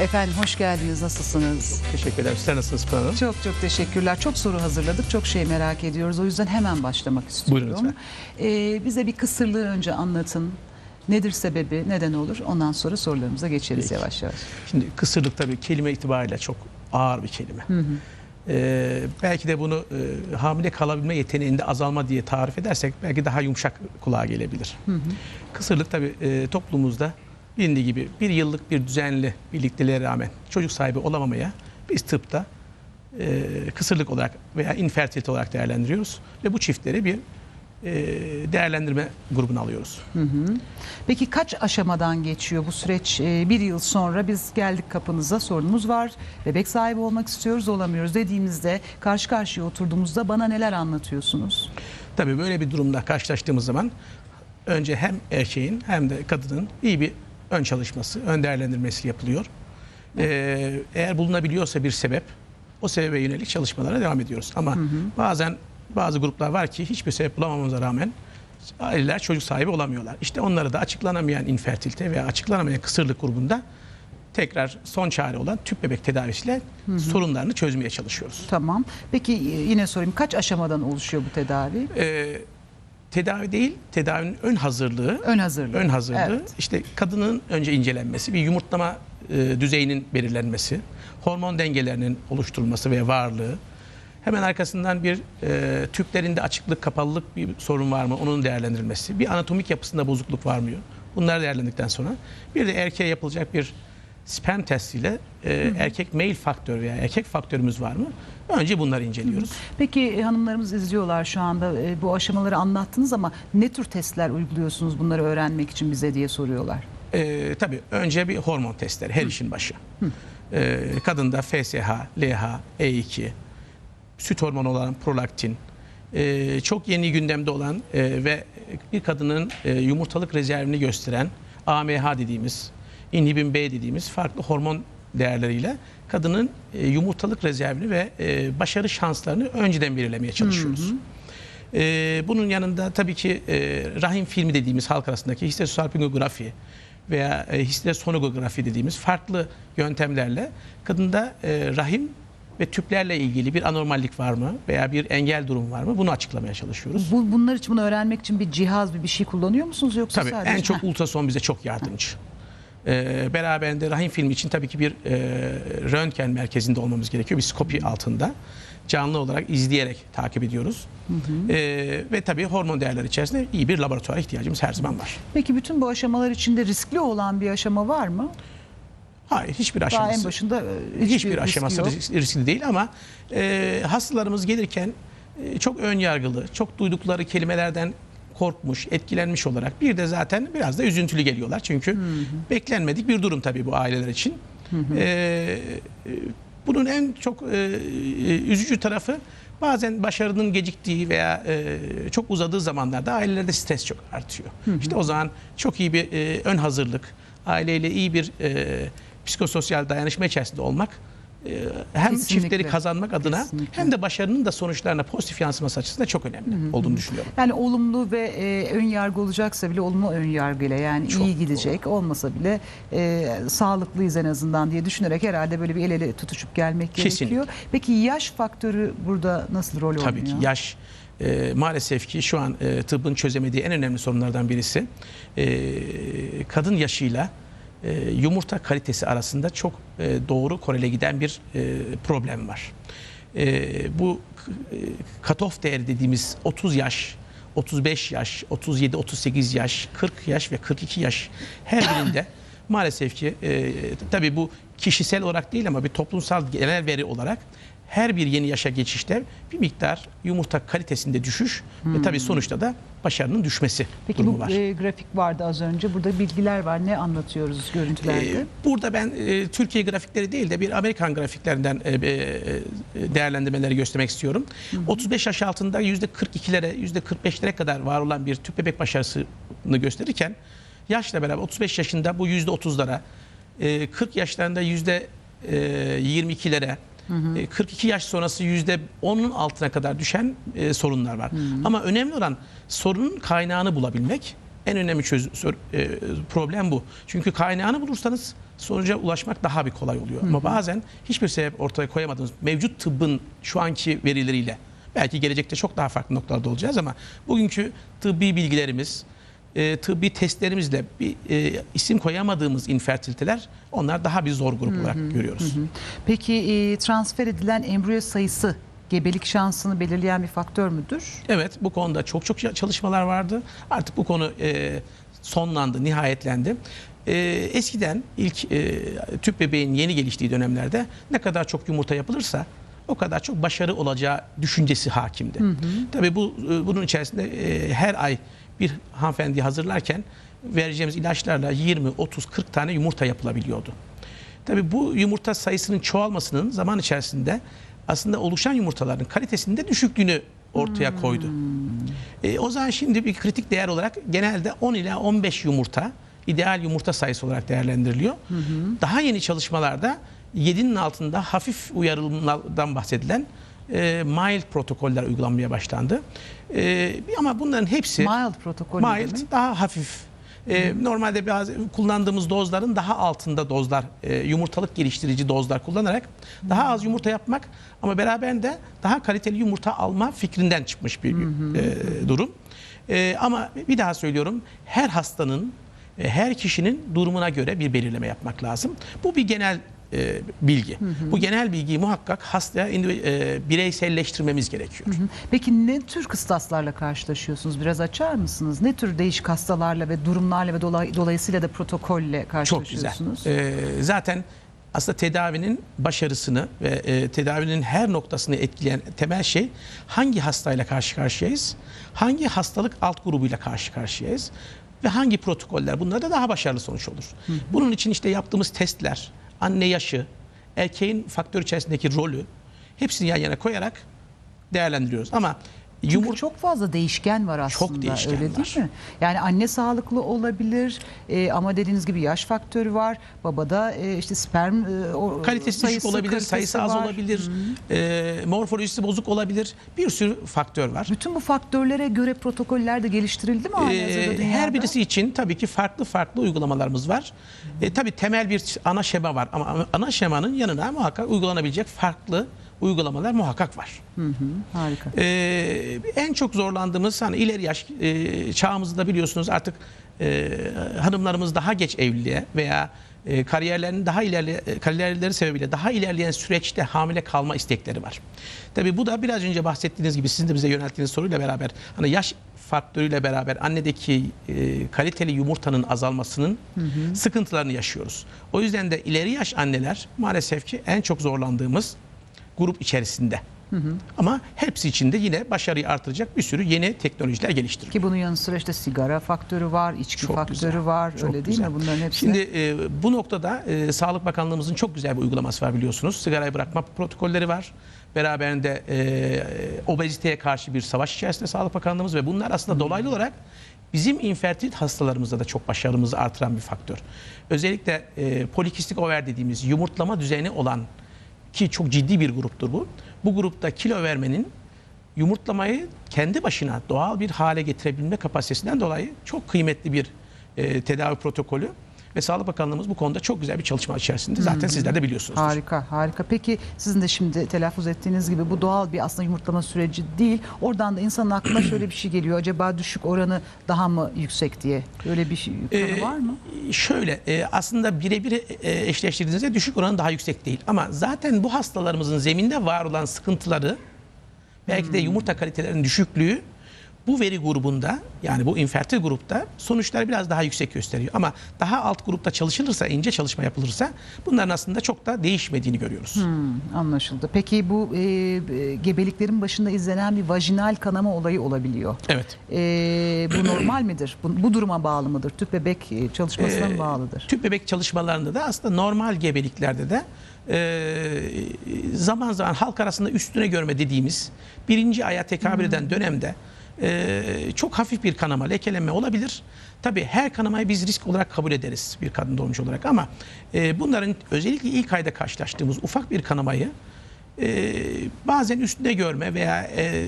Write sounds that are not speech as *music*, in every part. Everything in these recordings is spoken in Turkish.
Efendim hoş geldiniz. Nasılsınız? Teşekkür ederim. Sizler nasılsınız Pınar Hanım? Çok çok teşekkürler. Çok soru hazırladık. Çok şey merak ediyoruz. O yüzden hemen başlamak istiyorum. Buyurun Ee, bize bir kısırlığı önce anlatın. Nedir sebebi, neden olur? Ondan sonra sorularımıza geçeriz Peki. yavaş yavaş. Şimdi kısırlık tabii kelime itibariyle çok ağır bir kelime. Ee, belki de bunu e, hamile kalabilme yeteneğinde azalma diye tarif edersek belki daha yumuşak kulağa gelebilir. Kısırlık tabii e, toplumumuzda bilindiği gibi bir yıllık bir düzenli birlikteliğe rağmen çocuk sahibi olamamaya biz tıpta e, kısırlık olarak veya infertilite olarak değerlendiriyoruz ve bu çiftleri bir e, değerlendirme grubuna alıyoruz. Peki kaç aşamadan geçiyor bu süreç? Ee, bir yıl sonra biz geldik kapınıza sorunumuz var. Bebek sahibi olmak istiyoruz olamıyoruz dediğimizde karşı karşıya oturduğumuzda bana neler anlatıyorsunuz? Tabii böyle bir durumda karşılaştığımız zaman önce hem erkeğin hem de kadının iyi bir ön çalışması, ön değerlendirmesi yapılıyor. Ee, eğer bulunabiliyorsa bir sebep, o sebebe yönelik çalışmalara devam ediyoruz. Ama bazen bazı gruplar var ki hiçbir sebep bulamamamıza rağmen aileler çocuk sahibi olamıyorlar. İşte onları da açıklanamayan infertilite veya açıklanamayan kısırlık grubunda tekrar son çare olan tüp bebek tedavisiyle sorunlarını çözmeye çalışıyoruz. Tamam. Peki e, yine sorayım kaç aşamadan oluşuyor bu tedavi? Ee, tedavi değil, tedavinin ön hazırlığı Ön hazırlığı. ön hazırlığı Evet. işte kadının önce incelenmesi, bir yumurtlama e, düzeyinin belirlenmesi, hormon dengelerinin oluşturulması ve varlığı. Hemen arkasından bir e, tüplerinde açıklık, kapalılık bir sorun var mı? Onun değerlendirilmesi. Bir anatomik yapısında bozukluk var mı? Bunlar değerlendikten sonra bir de erkeğe yapılacak bir sperm testiyle e, erkek mail faktör veya erkek faktörümüz var mı? Önce bunları inceliyoruz. Peki e, hanımlarımız izliyorlar şu anda e, bu aşamaları anlattınız ama ne tür testler uyguluyorsunuz bunları öğrenmek için bize diye soruyorlar. Ee, tabii önce bir hormon testleri her işin başı. Ee, kadında FSH, LH, E2, süt hormonu olan prolaktin, ee, çok yeni gündemde olan ee, ve bir kadının ee, yumurtalık rezervini gösteren AMH dediğimiz, inhibin B dediğimiz farklı hormon değerleriyle kadının ee, yumurtalık rezervini ve ee, başarı şanslarını önceden belirlemeye çalışıyoruz. Ee, bunun yanında tabii ki e, rahim filmi dediğimiz halk arasındaki histosalpingografi veya e, histosonografi dediğimiz farklı yöntemlerle kadında e, rahim ve tüplerle ilgili bir anormallik var mı veya bir engel durum var mı bunu açıklamaya çalışıyoruz. Bu, bunlar için bunu öğrenmek için bir cihaz bir bir şey kullanıyor musunuz yoksa Tabii sadece? en çok ultrason bize çok yardımcı. Ee, beraberinde rahim filmi için tabii ki bir e, röntgen merkezinde olmamız gerekiyor. Bir skopi altında canlı olarak izleyerek takip ediyoruz. Ee, ve tabii hormon değerleri içerisinde iyi bir laboratuvara ihtiyacımız her zaman var. Peki bütün bu aşamalar içinde riskli olan bir aşama var mı? Hayır hiçbir Daha aşaması. en başında e, hiçbir, riski aşaması yok. risk- riskli değil ama e, hastalarımız gelirken e, çok ön yargılı, çok duydukları kelimelerden korkmuş, etkilenmiş olarak bir de zaten biraz da üzüntülü geliyorlar. Çünkü beklenmedik bir durum tabii bu aileler için. E, e, bunun en çok e, e, üzücü tarafı bazen başarının geciktiği veya e, çok uzadığı zamanlarda ailelerde stres çok artıyor. İşte o zaman çok iyi bir e, ön hazırlık, aileyle iyi bir e, psikososyal dayanışma içerisinde olmak hem Kesinlikle. çiftleri kazanmak adına Kesinlikle. hem de başarının da sonuçlarına pozitif yansıması açısından çok önemli olduğunu düşünüyorum. Yani olumlu ve e, ön yargı olacaksa bile olumlu ön yargıyla yani Çok iyi gidecek olmasa bile e, sağlıklıyız en azından diye düşünerek herhalde böyle bir el ele tutuşup gelmek Kesinlikle. gerekiyor. Peki yaş faktörü burada nasıl rol oynuyor? Tabii ki yaş e, maalesef ki şu an e, tıbbın çözemediği en önemli sorunlardan birisi e, kadın yaşıyla e, yumurta kalitesi arasında çok e, doğru korele giden bir e, problem var. Bu e, cut-off değeri dediğimiz 30 yaş 35 yaş, 37, 38 yaş, 40 yaş ve 42 yaş her birinde maalesef ki e, tabii bu kişisel olarak değil ama bir toplumsal genel veri olarak her bir yeni yaşa geçişte bir miktar yumurta kalitesinde düşüş ve tabii sonuçta da başarının düşmesi Peki durumu bu var. e, grafik vardı az önce. Burada bilgiler var. Ne anlatıyoruz görüntülerde? Ee, Burada ben e, Türkiye grafikleri değil de bir Amerikan grafiklerinden e, e, değerlendirmeleri göstermek istiyorum. 35 yaş altında %42'lere, %45'lere kadar var olan bir tüp bebek başarısını gösterirken yaşla beraber 35 yaşında bu %30'lara, e, 40 yaşlarında %22'lere, e, 42 yaş sonrası %10'un altına kadar düşen e, sorunlar var. Ama önemli olan sorunun kaynağını bulabilmek En önemli çözüm, sor- e, problem bu. Çünkü kaynağını bulursanız sonuca ulaşmak daha bir kolay oluyor. Ama bazen hiçbir sebep ortaya koyamadığınız mevcut tıbbın şu anki verileriyle belki gelecekte çok daha farklı noktalarda olacağız ama bugünkü tıbbi bilgilerimiz, e, tıbbi testlerimizle bir e, isim koyamadığımız infertiliteler onlar daha bir zor grup olarak görüyoruz. Peki e, transfer edilen embriyo sayısı gebelik şansını belirleyen bir faktör müdür? Evet bu konuda çok çok çalışmalar vardı. Artık bu konu e, sonlandı, nihayetlendi. E, eskiden ilk e, tüp bebeğin yeni geliştiği dönemlerde ne kadar çok yumurta yapılırsa o kadar çok başarı olacağı düşüncesi hakimdi. Tabii bu e, bunun içerisinde e, her ay bir hanımefendi hazırlarken vereceğimiz ilaçlarla 20, 30, 40 tane yumurta yapılabiliyordu. Tabii bu yumurta sayısının çoğalmasının zaman içerisinde aslında oluşan yumurtaların kalitesinde düşüklüğünü ortaya koydu. E, o zaman şimdi bir kritik değer olarak genelde 10 ila 15 yumurta ideal yumurta sayısı olarak değerlendiriliyor. Daha yeni çalışmalarda 7'nin altında hafif uyarımlardan bahsedilen e, mild protokoller uygulanmaya başlandı. E, ama bunların hepsi Mild protokol mild daha hafif. Ee, normalde biraz kullandığımız dozların daha altında dozlar, e, yumurtalık geliştirici dozlar kullanarak daha az yumurta yapmak ama beraberinde daha kaliteli yumurta alma fikrinden çıkmış bir e, durum. E, ama bir daha söylüyorum, her hastanın, e, her kişinin durumuna göre bir belirleme yapmak lazım. Bu bir genel e, bilgi. Bu genel bilgiyi muhakkak hastaya e, bireyselleştirmemiz gerekiyor. Peki ne tür kıstaslarla karşılaşıyorsunuz? Biraz açar mısınız? Ne tür değişik hastalarla ve durumlarla ve dolay- dolayısıyla da protokolle Çok güzel. karşılaşıyorsunuz? Ee, zaten aslında tedavinin başarısını ve e, tedavinin her noktasını etkileyen temel şey hangi hastayla karşı karşıyayız, hangi hastalık alt grubuyla karşı karşıyayız ve hangi protokoller bunlarda daha başarılı sonuç olur. Bunun için işte yaptığımız testler, anne yaşı, erkeğin faktör içerisindeki rolü hepsini yan yana koyarak değerlendiriyoruz. Ama Çünkü yumurta çok fazla değişken var aslında değişken öyle var. değil mi? Yani anne sağlıklı olabilir e, ama dediğiniz gibi yaş faktörü var. Babada e, işte sperm e, o, kalitesi düşük sayısı, olabilir, kalitesi sayısı az var. olabilir, e, morfolojisi bozuk olabilir. Bir sürü faktör var. Bütün bu faktörlere göre protokoller de geliştirildi mi dünyada? her birisi için tabii ki farklı farklı uygulamalarımız var. E, tabii temel bir ana şema var ama ana şemanın yanına muhakkak uygulanabilecek farklı uygulamalar muhakkak var. Harika. Ee, en çok zorlandığımız hani ileri yaş e, çağımızda biliyorsunuz artık e, hanımlarımız daha geç evliliğe veya e, kariyerlerinin daha ilerle e, kariyerleri sebebiyle daha ilerleyen süreçte hamile kalma istekleri var. Tabii bu da biraz önce bahsettiğiniz gibi sizin de bize yönelttiğiniz soruyla beraber hani yaş faktörüyle beraber annedeki e, kaliteli yumurtanın azalmasının sıkıntılarını yaşıyoruz. O yüzden de ileri yaş anneler maalesef ki en çok zorlandığımız grup içerisinde. Ama hepsi için de yine başarıyı artıracak bir sürü yeni teknolojiler geliştiriliyor. Ki bunun yanı sıra işte sigara faktörü var, içki Çok faktörü güzel, var. çok öyle değil güzel. mi? Bunların hepsi. Şimdi e, bu noktada e, Sağlık Bakanlığımızın çok güzel bir uygulaması var biliyorsunuz. Sigarayı bırakma protokolleri var. Beraberinde e, obeziteye karşı bir savaş içerisinde Sağlık Bakanlığımız ve bunlar aslında dolaylı olarak bizim infertilit hastalarımızda da çok başarımızı artıran bir faktör. Özellikle e, polikistik over dediğimiz yumurtlama düzeni olan ki çok ciddi bir gruptur bu. Bu grupta kilo vermenin yumurtlamayı kendi başına doğal bir hale getirebilme kapasitesinden dolayı çok kıymetli bir e, tedavi protokolü ve Sağlık Bakanlığımız bu konuda çok güzel bir çalışma içerisinde. Zaten sizler de biliyorsunuzdur. Harika, harika. Peki sizin de şimdi telaffuz ettiğiniz gibi bu doğal bir aslında yumurtlama süreci değil. Oradan da insanın aklına *clears throat* şöyle bir şey geliyor. Acaba düşük oranı daha mı yüksek diye. Öyle bir şey Ee, var mı? Şöyle e, aslında birebir e, eşleştirdiğinizde düşük oranı daha yüksek değil. Ama zaten bu hastalarımızın zeminde var olan sıkıntıları belki de yumurta kalitelerinin düşüklüğü bu veri grubunda yani bu infertil grupta sonuçlar biraz daha yüksek gösteriyor. Ama daha alt grupta çalışılırsa, ince çalışma yapılırsa bunların aslında çok da değişmediğini görüyoruz. Hmm, anlaşıldı. Peki bu e, e, gebeliklerin başında izlenen bir vajinal kanama olayı olabiliyor. Evet. E, bu normal midir? Bu, bu duruma bağlı mıdır? Tüp bebek e, çalışmasına mı Ee, bağlıdır? Tüp bebek çalışmalarında da aslında normal gebeliklerde de e, zaman zaman halk arasında üstüne görme dediğimiz birinci aya tekabül eden dönemde e, çok hafif bir kanama, lekelenme olabilir. Tabii her kanamayı biz risk olarak kabul ederiz bir kadın doğumcu olarak ama e, bunların özellikle ilk ayda karşılaştığımız ufak bir kanamayı e, bazen üstüne görme veya e,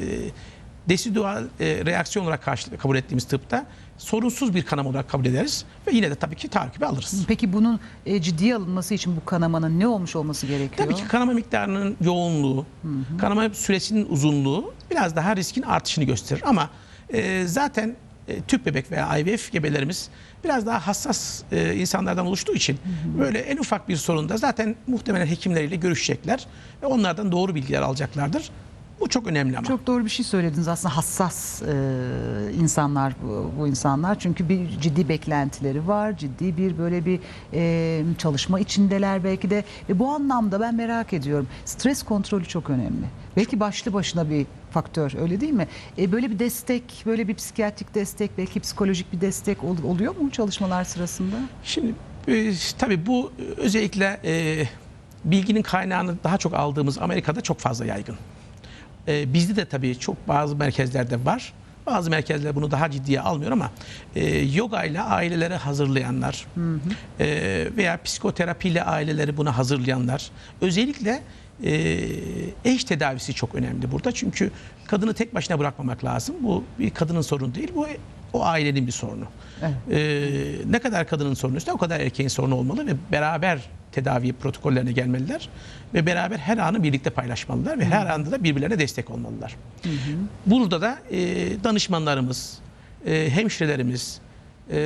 Desidual e, reaksiyon olarak karşı, kabul ettiğimiz tıpta sorunsuz bir kanama olarak kabul ederiz ve yine de tabii ki takibi alırız. Peki bunun e, ciddiye alınması için bu kanamanın ne olmuş olması gerekiyor? Tabii ki kanama miktarının yoğunluğu, kanama süresinin uzunluğu biraz daha riskin artışını gösterir. Ama e, zaten e, tüp bebek veya IVF gebelerimiz biraz daha hassas e, insanlardan oluştuğu için böyle en ufak bir sorunda zaten muhtemelen hekimleriyle görüşecekler ve onlardan doğru bilgiler alacaklardır. Bu çok önemli ama. Çok doğru bir şey söylediniz. Aslında hassas e, insanlar bu, bu insanlar. Çünkü bir ciddi beklentileri var ciddi bir böyle bir e, çalışma içindeler belki de. Ve bu anlamda ben merak ediyorum. Stres kontrolü çok önemli. Belki başlı başına bir faktör öyle değil mi? E, böyle bir destek böyle bir psikiyatrik destek belki psikolojik bir destek ol- oluyor mu çalışmalar sırasında? Şimdi e, tabii bu özellikle e, bilginin kaynağını daha çok aldığımız Amerika'da çok fazla yaygın. E, bizde de tabii çok bazı merkezlerde var. Bazı merkezler bunu daha ciddiye almıyor ama e, yoga ile aileleri hazırlayanlar e, veya psikoterapiyle aileleri buna hazırlayanlar özellikle e, eş tedavisi çok önemli burada. Çünkü kadını tek başına bırakmamak lazım. Bu bir kadının sorunu değil. Bu o ailenin bir sorunu. Evet. Ee, ne kadar kadının sorunu o kadar erkeğin sorunu olmalı ve beraber tedavi protokollerine gelmeliler ve beraber her anı birlikte paylaşmalılar ve her anda da birbirlerine destek olmalılar. Burada da e, danışmanlarımız, e, hemşirelerimiz e,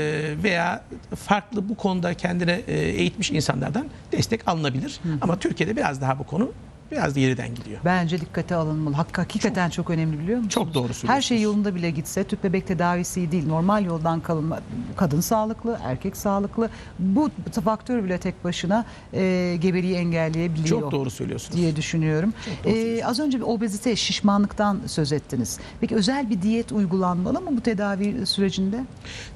veya farklı bu konuda kendine e, eğitmiş insanlardan destek alınabilir. Ama Türkiye'de biraz daha bu konu biraz geriden gidiyor. Bence dikkate alınmalı. Hakkı hakikaten çok, önemli biliyor musunuz? Çok doğru Her şey söylüyorsunuz. yolunda bile gitse tüp bebek tedavisi değil. Normal yoldan kalınma, kadın sağlıklı, erkek sağlıklı. Bu faktör bile tek başına e, gebeliği engelleyebiliyor. Çok doğru söylüyorsunuz. diye düşünüyorum. Ee, az önce bir obezite, şişmanlıktan söz ettiniz. Peki özel bir diyet uygulanmalı mı bu tedavi sürecinde?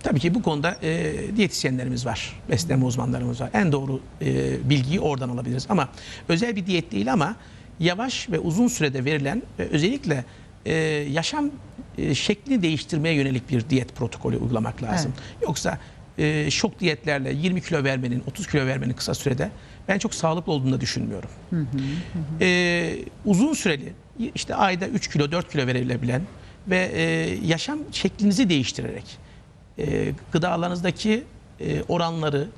Tabii ki bu konuda e, diyetisyenlerimiz var, beslenme uzmanlarımız var. En doğru e, bilgiyi oradan alabiliriz. Ama özel bir diyet değil ama yavaş ve uzun sürede verilen ve özellikle e, yaşam e, şeklini değiştirmeye yönelik bir diyet protokolü uygulamak lazım. Yoksa e, şok diyetlerle 20 kilo vermenin, 30 kilo vermenin kısa sürede ben çok sağlıklı olduğunu da düşünmüyorum. E, uzun süreli işte ayda 3 kilo 4 kilo verilebilen ve e, yaşam şeklinizi değiştirerek e, gıdalarınızdaki e, oranları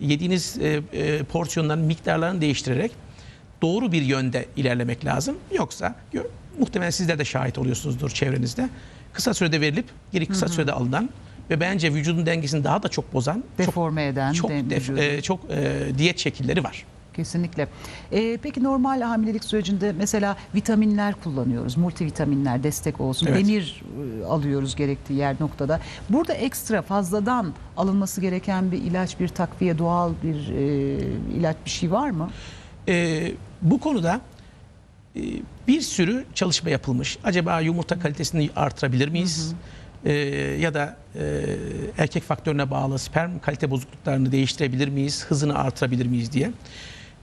yediğiniz e, e, porsiyonların miktarlarını değiştirerek doğru bir yönde ilerlemek lazım. Yoksa muhtemelen sizler de şahit oluyorsunuzdur çevrenizde. Kısa sürede verilip geri kısa sürede alınan ve bence vücudun dengesini daha da çok bozan çok Deforme eden çok de- def- e, çok e, diyet şekilleri var. Kesinlikle. Ee, peki normal hamilelik sürecinde mesela vitaminler kullanıyoruz. Multivitaminler destek olsun. Evet. Demir e, alıyoruz gerektiği yer noktada. Burada ekstra fazladan alınması gereken bir ilaç, bir takviye, doğal bir e, ilaç bir şey var mı? Ee, bu konuda e, bir sürü çalışma yapılmış. Acaba yumurta kalitesini artırabilir miyiz? Ee, ya da e, erkek faktörüne bağlı sperm kalite bozukluklarını değiştirebilir miyiz? Hızını artırabilir miyiz diye.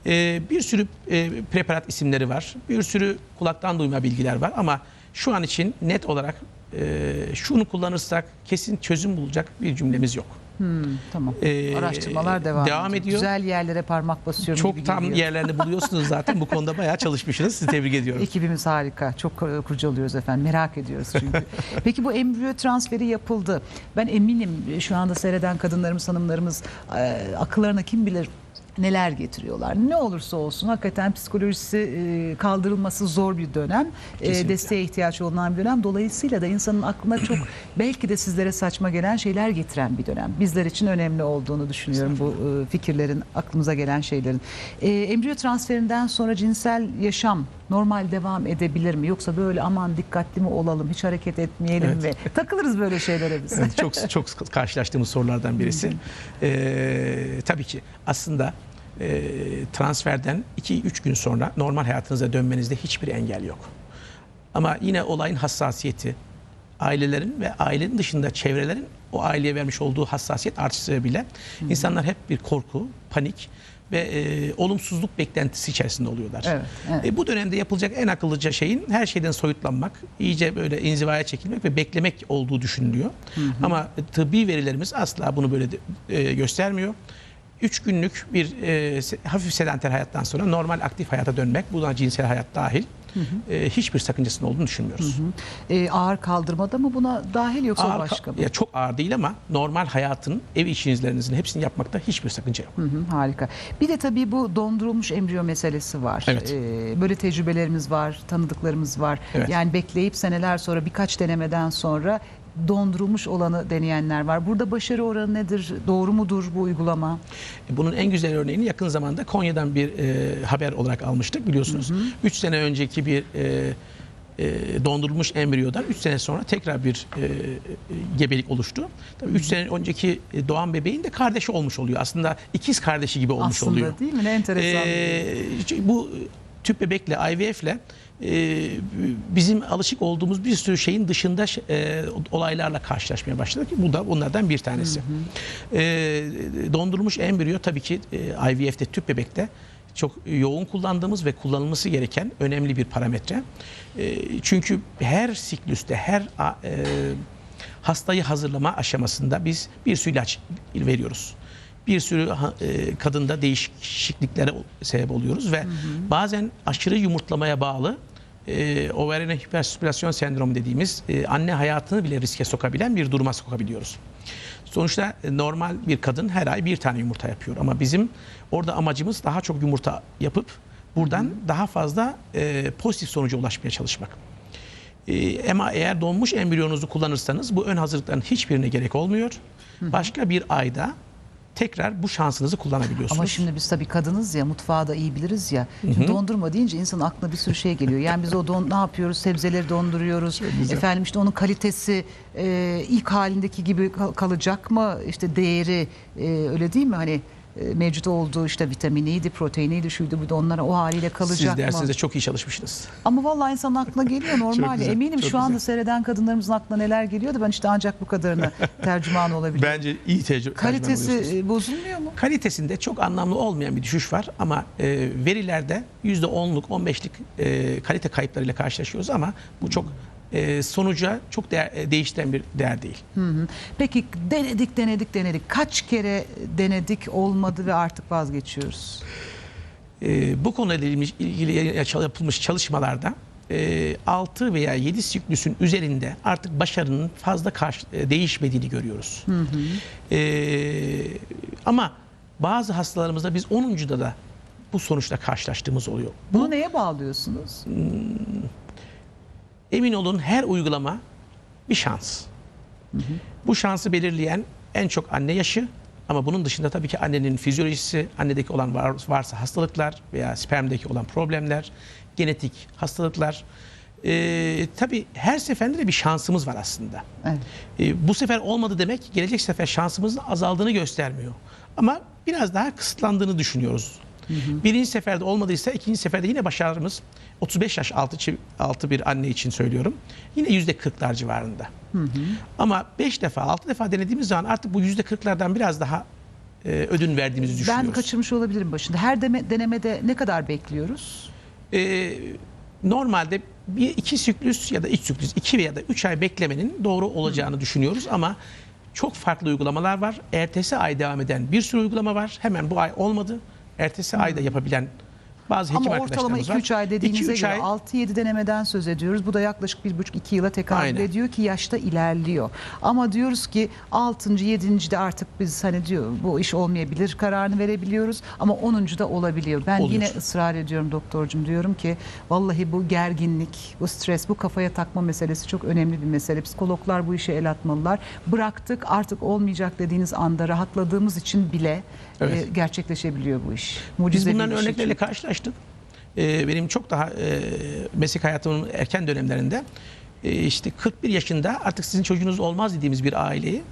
Ee, bir sürü e, preparat isimleri var. Bir sürü kulaktan duyma bilgiler var ama şu an için net olarak e, şunu kullanırsak kesin çözüm bulacak bir cümlemiz yok. Hmm, tamam. Ee, Araştırmalar devam, devam ediyor. Güzel yerlere parmak basıyorum gibi Çok tam geliyor. yerlerini buluyorsunuz zaten. Bu konuda bayağı çalışmışsınız. Sizi tebrik ediyorum. *laughs* Ekibimiz harika. Çok e, kurcalıyoruz efendim. Merak ediyoruz çünkü. Peki bu embriyo transferi yapıldı. Ben eminim e, şu anda seyreden kadınlarımız, hanımlarımız e, akıllarına kim bilir neler getiriyorlar. Ne olursa olsun hakikaten psikolojisi e, kaldırılması zor bir dönem. E, desteğe ihtiyaç olan bir dönem. Dolayısıyla da insanın aklına çok *clears throat* belki de sizlere saçma gelen şeyler getiren bir dönem. Bizler için önemli olduğunu düşünüyorum bu e, fikirlerin, aklımıza gelen şeylerin. E, embriyo transferinden sonra cinsel yaşam normal devam edebilir mi? Yoksa böyle aman dikkatli mi olalım, hiç hareket etmeyelim ve takılırız böyle şeylere biz. Evet, *laughs* çok çok karşılaştığımız sorulardan birisi. Ee, tabii ki aslında e, transferden 2-3 gün sonra normal hayatınıza dönmenizde hiçbir engel yok. Ama yine olayın hassasiyeti, ailelerin ve ailenin dışında çevrelerin o aileye vermiş olduğu hassasiyet artışı sebebiyle insanlar hep bir korku, panik ve e, olumsuzluk beklentisi içerisinde oluyorlar. Evet, evet. E, bu dönemde yapılacak en akıllıca şeyin her şeyden soyutlanmak, iyice böyle inzivaya çekilmek ve beklemek olduğu düşünülüyor. Ama tıbbi verilerimiz asla bunu böyle de, e, göstermiyor. Üç günlük bir e, hafif sedanter hayattan sonra normal aktif hayata dönmek, buna cinsel hayat dahil. E, hiçbir sakıncasının olduğunu düşünmüyoruz. E, ağır kaldırmada mı buna dahil yoksa Ağır, başka mı? ya çok ağır değil ama normal hayatın ev işinizlerinizin hepsini yapmakta hiçbir sakınca yok. Hı hı, harika. Bir de tabii bu dondurulmuş embriyo meselesi var. Evet. Ee, böyle tecrübelerimiz var, tanıdıklarımız var. Evet. Yani bekleyip seneler sonra birkaç denemeden sonra dondurulmuş olanı deneyenler var. Burada başarı oranı nedir? Doğru mudur bu uygulama? Bunun en güzel örneğini yakın zamanda Konya'dan bir e, haber olarak almıştık biliyorsunuz. 3 sene önceki bir e, e, dondurulmuş embriyodan 3 sene sonra tekrar bir e, e, gebelik oluştu. Tabii 3 sene önceki e, doğan bebeğin de kardeşi olmuş oluyor. Aslında ikiz kardeşi gibi olmuş Aslında oluyor. değil mi? Ne enteresan. Ee, bu tüp bebekle IVF'le e, bizim alışık olduğumuz bir sürü şeyin dışında e, olaylarla karşılaşmaya başladık. Bu da onlardan bir tanesi. E, dondurulmuş embriyo tabii ki e, IVF'te tüp bebekte çok yoğun kullandığımız ve kullanılması gereken önemli bir parametre. E, çünkü her siklüste, her e, hastayı hazırlama aşamasında biz bir sürü ilaç veriyoruz. Bir sürü e, kadında değişikliklere sebep oluyoruz ve bazen aşırı yumurtlamaya bağlı e, overin hiperstimülasyon sendromu dediğimiz e, anne hayatını bile riske sokabilen bir duruma sokabiliyoruz. Sonuçta e, normal bir kadın her ay bir tane yumurta yapıyor ama bizim orada amacımız daha çok yumurta yapıp buradan daha fazla e, pozitif sonuca ulaşmaya çalışmak. Ee, ama eğer donmuş embriyonuzu kullanırsanız bu ön hazırlıkların hiçbirine gerek olmuyor. Başka bir ayda tekrar bu şansınızı kullanabiliyorsunuz. Ama şimdi biz tabii kadınız ya mutfağı da iyi biliriz ya. Şimdi dondurma deyince insanın aklına bir sürü şey geliyor. Yani biz o don ne yapıyoruz? Sebzeleri donduruyoruz. güzel. Efendim işte onun kalitesi e, ilk halindeki gibi kal- kalacak mı? İşte değeri e, öyle değil mi? Hani e, mevcut olduğu işte vitaminiydi, proteiniydi, şuydu bu da onlara o haliyle kalacak Siz mı? dersinizde çok iyi çalışmışsınız. Ama vallahi insanın aklına geliyor *laughs* normal. güzel, Eminim şu anda güzel. seyreden kadınlarımızın aklına neler geliyor da ben işte ancak bu kadarını *laughs* tercüman olabilirim. Bence iyi tecrübe. Kalitesi e, bozulmuyor mu? Kalitesinde çok anlamlı olmayan bir düşüş var ama e, verilerde %10'luk 15'lik e, kalite kayıplarıyla karşılaşıyoruz ama bu çok e, sonuca çok değer, e, değiştiren bir değer değil. Hı hı. Peki denedik denedik denedik. Kaç kere denedik olmadı ve artık vazgeçiyoruz? E, bu konuyla ilgili, yapılmış çalışmalarda e, 6 veya 7 siklüsün üzerinde artık başarının fazla karşı, e, değişmediğini görüyoruz. E, ama bazı hastalarımızda biz 10'uncuda da bu sonuçla karşılaştığımız oluyor. Bunu neye bağlıyorsunuz? Emin olun her uygulama bir şans. Bu şansı belirleyen en çok anne yaşı ama bunun dışında tabii ki annenin fizyolojisi, annedeki olan var- varsa hastalıklar veya spermdeki olan problemler, genetik hastalıklar. Ee, tabii her seferinde de bir şansımız var aslında. Evet. Ee, bu sefer olmadı demek gelecek sefer şansımızın azaldığını göstermiyor. Ama biraz daha kısıtlandığını düşünüyoruz. Birinci seferde olmadıysa ikinci seferde yine başarımız 35 yaş altı, altı bir anne için söylüyorum. Yine yüzde 40'lar civarında. Ama 5 defa 6 defa denediğimiz zaman artık bu yüzde 40'lardan biraz daha e, ödün verdiğimizi düşünüyoruz. Ben kaçırmış olabilirim başında. Her deme- denemede ne kadar bekliyoruz? Ee, normalde bir iki siklüs ya da üç siklüs iki veya da üç ay beklemenin doğru olacağını düşünüyoruz ama çok farklı uygulamalar var. Ertesi ay devam eden bir sürü uygulama var. Hemen bu ay olmadı. Ertesi ayda yapabilen bazı hekim Ama ortalama arkadaşlarımız var. 2-3 ay dediğinize 2-3 göre ay 6-7 denemeden söz ediyoruz. Bu da yaklaşık 1,5-2 yıla tekabül Aynen. ediyor ki yaşta ilerliyor. Ama diyoruz ki 6. 7. de artık biz hani diyor bu iş olmayabilir kararını verebiliyoruz. Ama 10. da olabiliyor. Ben Oluyor. yine ısrar ediyorum doktorcum diyorum ki vallahi bu gerginlik, bu stres, bu kafaya takma meselesi çok önemli bir mesele. Psikologlar bu işe el atmalılar. Bıraktık artık olmayacak dediğiniz anda rahatladığımız için bile Evet. e, gerçekleşebiliyor bu iş. Biz Mucizevi bunların örnekleriyle çünkü. Karşılaştık. Ee, benim çok daha e, meslek hayatımın erken dönemlerinde e, işte 41 yaşında artık sizin çocuğunuz olmaz dediğimiz bir aileyi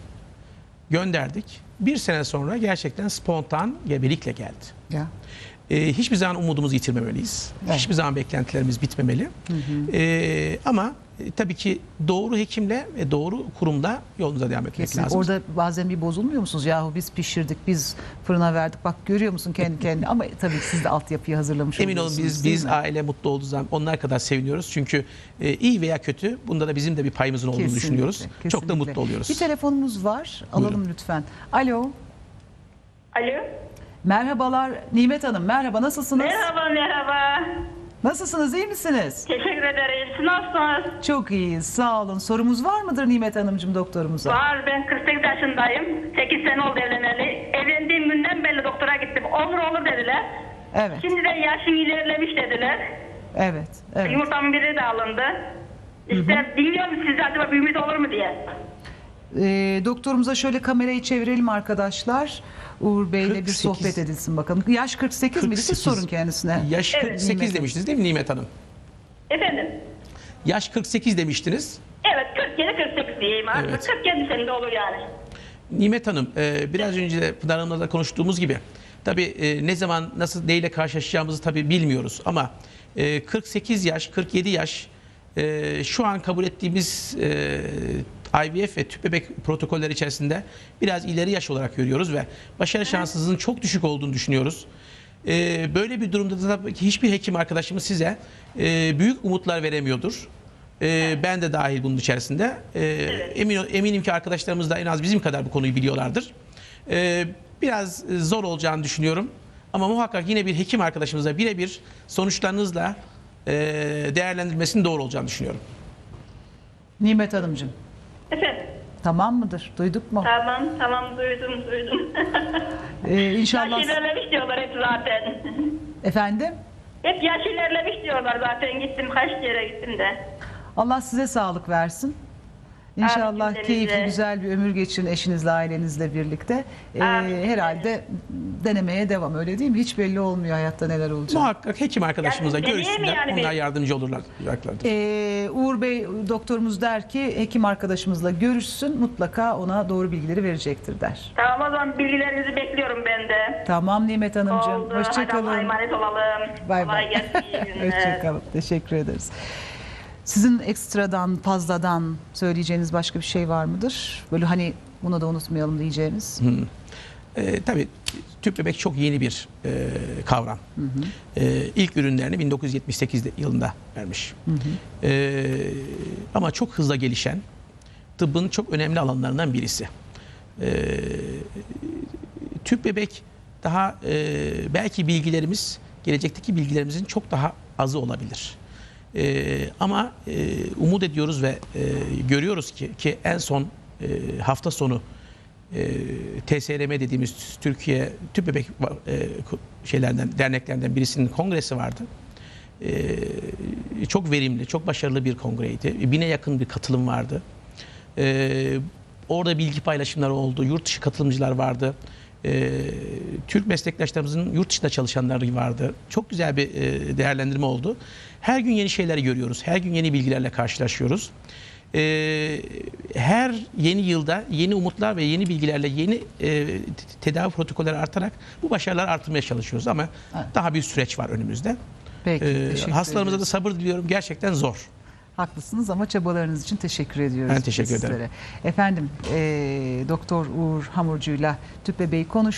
gönderdik. Bir sene sonra gerçekten spontan gebelikle geldi. Ya. Ee, hiçbir zaman umudumuzu yitirmemeliyiz. Evet. Hiçbir zaman beklentilerimiz bitmemeli. Ee, ama e, tabii ki doğru hekimle ve doğru kurumda yolunuza devam etmek Kesin. lazım. Orada bazen bir bozulmuyor musunuz? Yahu biz pişirdik, biz fırına verdik. Bak görüyor musun kendi kendine? Ama tabii siz de altyapıyı hazırlamış Emin olun biz biz mi? aile mutlu olduğu zaman onlar kadar seviniyoruz. Çünkü e, iyi veya kötü bunda da bizim de bir payımızın olduğunu Kesinlikle, düşünüyoruz. Çok da kesinlikle. mutlu oluyoruz. Bir telefonumuz var. Alalım Buyurun. lütfen. Alo. Alo. Merhabalar Nimet Hanım. Merhaba nasılsınız? Merhaba merhaba. Nasılsınız iyi misiniz? Teşekkür ederiz. Nasılsınız? Çok iyiyiz sağ olun. Sorumuz var mıdır Nimet Hanımcığım doktorumuza? Var ben 48 yaşındayım. 8 sene oldu evleneli. Evlendiğim günden beri doktora gittim. Olur olur dediler. Evet Şimdi de yaşın ilerlemiş dediler. evet evet. Yumurtamın biri de alındı. İşte dinliyorum sizi acaba bir ümit olur mu diye. Ee, doktorumuza şöyle kamerayı çevirelim arkadaşlar. Uğur Bey'le bir 48. sohbet edilsin bakalım. Yaş 48, miydi? Siz 48. sorun kendisine. Yaş Evet, 48 Nimet. demiştiniz değil mi Nimet Hanım? Efendim? Yaş 48 demiştiniz. Evet 47-48 diyeyim artık. Evet. 47 senede olur yani. Nimet Hanım, e, biraz önce de Pınar Hanım'la da konuştuğumuz gibi tabii e, ne zaman nasıl neyle karşılaşacağımızı tabii bilmiyoruz ama e, 48 yaş, 47 yaş e, şu an kabul ettiğimiz e, IVF ve tüp bebek protokolleri içerisinde biraz ileri yaş olarak görüyoruz ve başarı şansınızın çok düşük olduğunu düşünüyoruz. E, böyle bir durumda da tabii ki hiçbir hekim arkadaşımız size e, büyük umutlar veremiyordur. Ee, ben de dahil bunun içerisinde. Ee, emin, eminim ki arkadaşlarımız da en az bizim kadar bu konuyu biliyorlardır. Ee, biraz zor olacağını düşünüyorum. Ama muhakkak yine bir hekim arkadaşımızla birebir sonuçlarınızla e, değerlendirmesinin doğru olacağını düşünüyorum. Nimet Hanımcığım Efendim? tamam mıdır? Duyduk mu? Tamam tamam duydum duydum. *laughs* Ee, inşallah. yaş ilerlemiş diyorlar hep zaten. *laughs* Efendim? hep yaş ilerlemiş diyorlar zaten gittim kaç kere gittim de. Allah size sağlık versin. İnşallah Amin, keyifli güzel bir ömür geçirin eşinizle ailenizle birlikte. Ee, Amin. herhalde denemeye devam öyle değil mi? Hiç belli olmuyor hayatta neler olacak. Muhakkak hekim arkadaşımızla Yani görüşsünler. yani onlar bir- yardımcı olurlar. Ee, Uğur Bey doktorumuz der ki hekim arkadaşımızla görüşsün mutlaka ona doğru bilgileri verecektir der. Tamam o zaman bilgilerinizi bekliyorum ben de. Tamam Nimet Hanımcığım. Oldu. Hadi Allah'a Hoşçakalın. emanet olalım. Bay bay. *laughs* Hoşçakalın. Teşekkür ederiz. Sizin ekstradan, fazladan söyleyeceğiniz başka bir şey var mıdır? Böyle hani bunu da unutmayalım diyeceğiniz. E, tabii tüp bebek çok yeni bir e, kavram. E, ilk ürünlerini 1978 yılında vermiş. E, ama çok hızla gelişen tıbbın çok önemli alanlarından birisi. E, tüp bebek daha e, belki bilgilerimiz gelecekteki bilgilerimizin çok daha azı olabilir. E, ama e, umut ediyoruz ve e, görüyoruz ki ki en son e, hafta sonu e, TSRM dediğimiz Türkiye Tüp Bebek e, şeylerden derneklerden birisinin kongresi vardı. E, çok verimli, çok başarılı bir kongreydi. Bine yakın bir katılım vardı. E, orada bilgi paylaşımları oldu. Yurt dışı katılımcılar vardı. E, Türk meslektaşlarımızın yurt dışında çalışanları vardı. Çok güzel bir e, değerlendirme oldu. Her gün yeni şeyleri görüyoruz. Her gün yeni bilgilerle karşılaşıyoruz. E, her yeni yılda yeni umutlar ve yeni bilgilerle yeni e, tedavi protokolleri artarak bu başarıları artırmaya çalışıyoruz. Ama Evet. daha bir süreç var önümüzde. Peki, E, teşekkür hastalarımıza da sabır diliyorum. Gerçekten zor. Haklısınız ama çabalarınız için teşekkür ediyoruz. Ben teşekkür sizlere. ederim. Efendim, eee, Doktor Uğur Hamurcu'yla tüp bebeği konuştuk.